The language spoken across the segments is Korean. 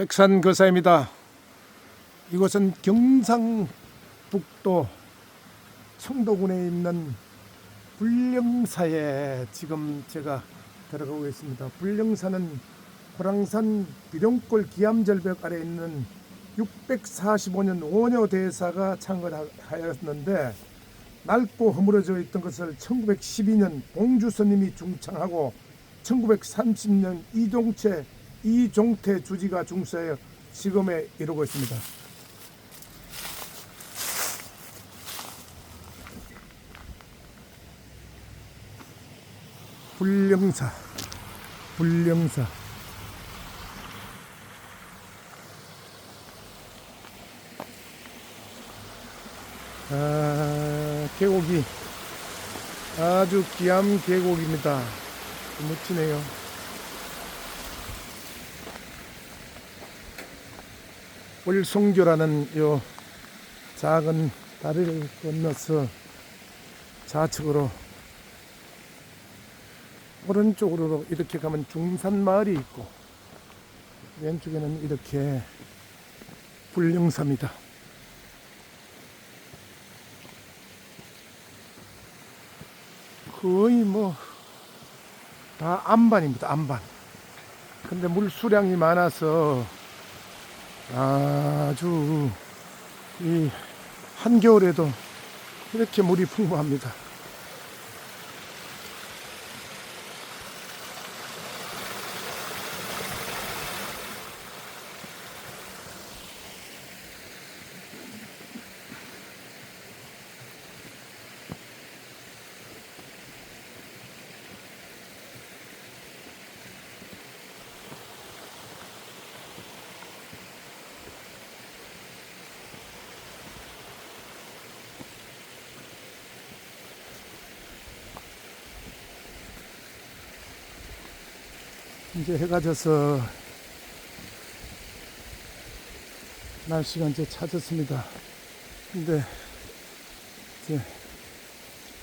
백산 거사입니다. 이곳은 경상북도 청도군에 있는 불령사에 지금 제가 들어가고 있습니다. 불령사는 호랑산 비룡골 기암절벽 아래 있는 645년 오녀 대사가 창건하였는데 낡고 허물어져 있던 것을 1912년 봉주 스님이 중창하고 1930년 이종채 이종태 주지가 중수하여 지금에 이르고 있습니다. 불령사 불령사 아, 계곡이 아주 귀한 계곡입니다. 멋지네요. 월송교라는 요 작은 다리를 건너서 좌측으로 오른쪽으로 이렇게 가면 중산 마을이 있고 왼쪽에는 이렇게 불령사입니다. 거의 뭐 다 안반입니다. 안반. 근데 물 수량이 많아서 아주 이 한겨울에도 이렇게 물이 풍부합니다. 이제 해가 져서 날씨가 이제 차졌습니다. 근데 이제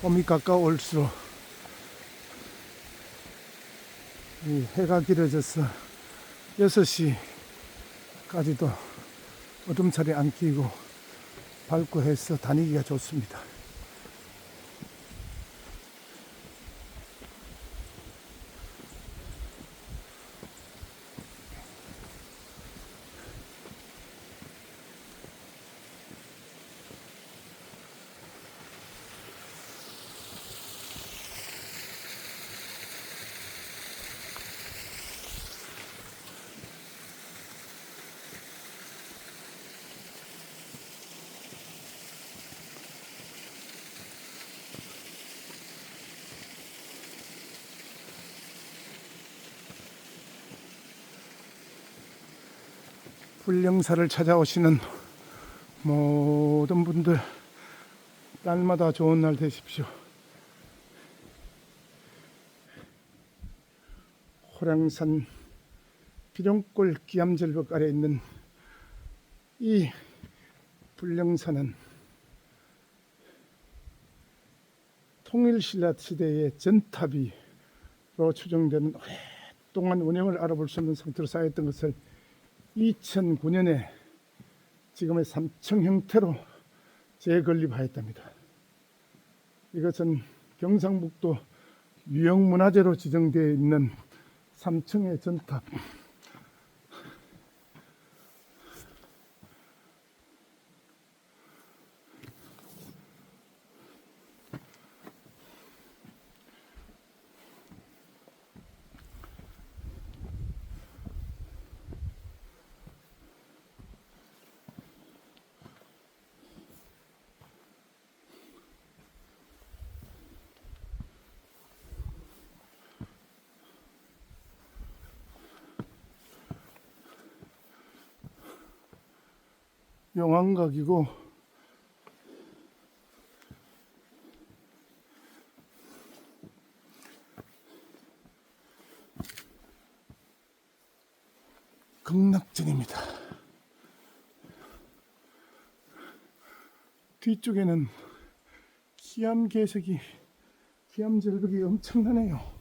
봄이 가까울수록 이 해가 길어져서 6시까지도 어둠살이 안 끼고 밝고 해서 다니기가 좋습니다. 불령사를 찾아오시는 모든 분들 날마다 좋은 날 되십시오. 호랑산 비룡골 기암절벽 아래 있는 이 불령사는 통일신라 시대의 전탑이로 추정되는 오랫동안 운영을 알아볼 수 없는 상태로 쌓였던 것을 2009년에 지금의 삼청 형태로 재건립하였답니다. 이것은 경상북도 유형문화재로 지정되어 있는 삼청의 전탑. 용왕각이고 극락전입니다. 뒤쪽에는 기암 계색이 기암 절벽이 엄청나네요.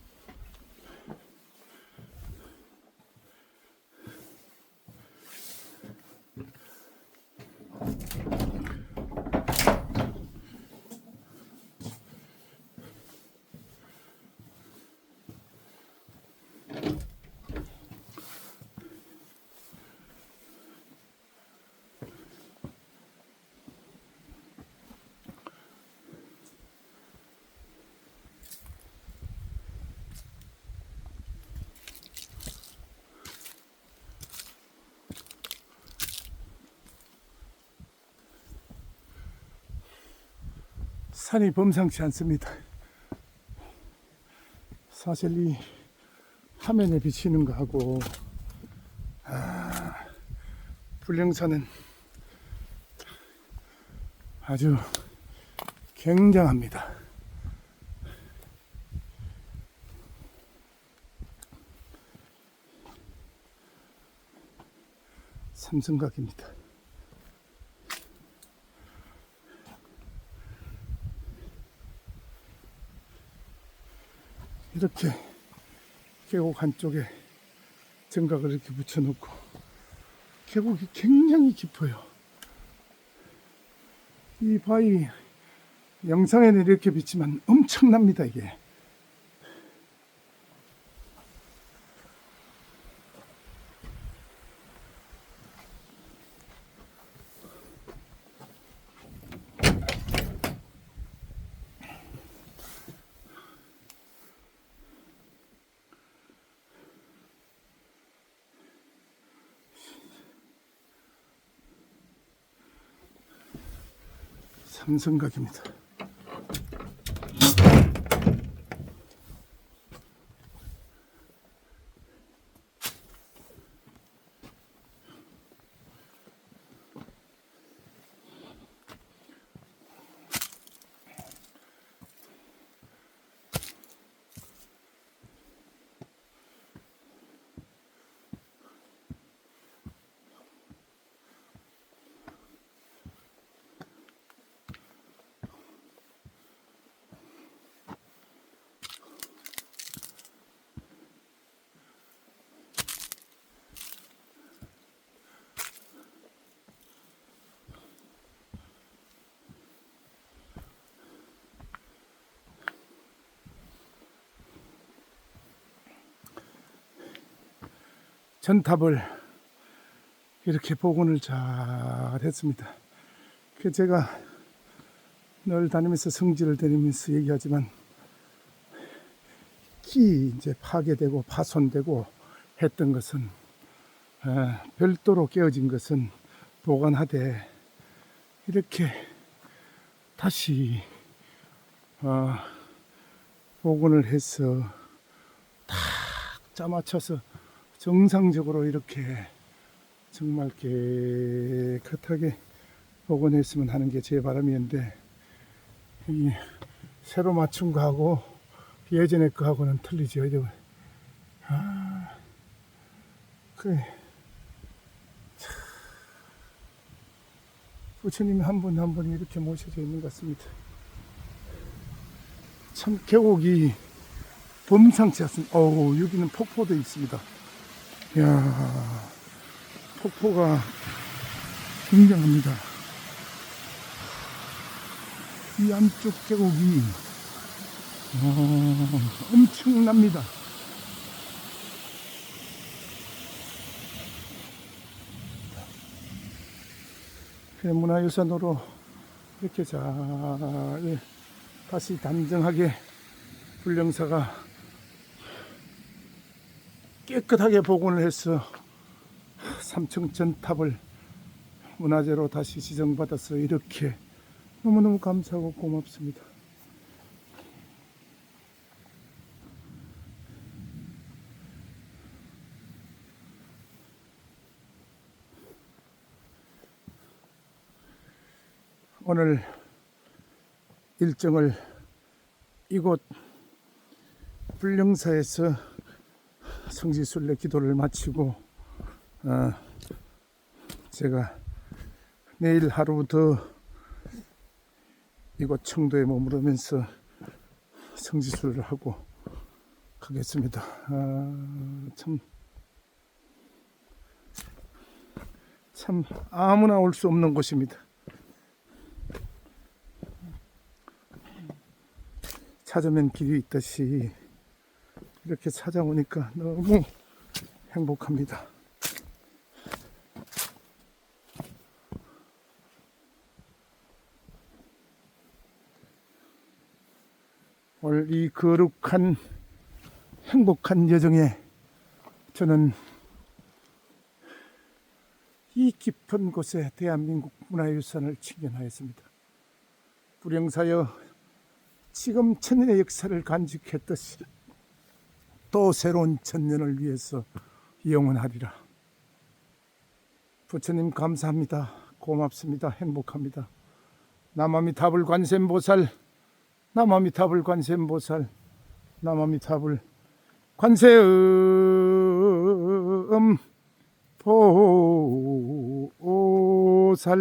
산이 범상치 않습니다. 사실 이 화면에 비치는 거하고 아, 불령산은 아주 굉장합니다. 삼성각입니다. 이렇게 계곡 한쪽에 정각을 이렇게 붙여놓고 계곡이 굉장히 깊어요. 이 바위 영상에는 이렇게 비치면 엄청납니다 이게. 삼성각입니다. 전탑을 이렇게 복원을 잘 했습니다. 그 제가 늘 다니면서 성지를 다니면서 얘기하지만 기 이제 파괴되고 파손되고 했던 것은 어, 별도로 깨어진 것은 보관하되 이렇게 다시 어, 복원을 해서 탁 짜맞춰서 정상적으로 이렇게 정말 깨끗하게 복원했으면 하는 게 제 바람이었는데 이 새로 맞춘 거하고 예전에 거하고는 틀리죠. 이제 아, 그래. 참, 부처님이 한 분 한 분이 이렇게 모셔져 있는 것 같습니다. 참 계곡이 범상치 않습니다. 어우, 여기는 폭포도 있습니다. 이야, 폭포가 굉장합니다. 이 안쪽 계곡이 어, 엄청납니다. 문화유산으로 이렇게 잘 예, 다시 단정하게 불령사가 깨끗하게 복원을 해서 삼층 전탑을 문화재로 다시 지정받아서 이렇게 너무너무 감사하고 고맙습니다. 오늘 일정을 이곳 불령사에서 성지순례 기도를 마치고 어, 제가 내일 하루 더 이곳 청도에 머무르면서 성지순례를 하고 가겠습니다. 아, 참, 참 아무나 올 수 없는 곳입니다. 찾으면 길이 있듯이 이렇게 찾아오니까 너무 행복합니다. 오늘 이 거룩한 행복한 여정에 저는 이 깊은 곳에 대한민국 문화유산을 친견하였습니다. 불행사여 지금 천년의 역사를 간직했듯이 또 새로운 천년을 위해서 영원하리라. 부처님 감사합니다. 고맙습니다. 행복합니다. 남아미타불 관세음보살, 남아미타불 관세음보살, 남아미타불 관세음 보살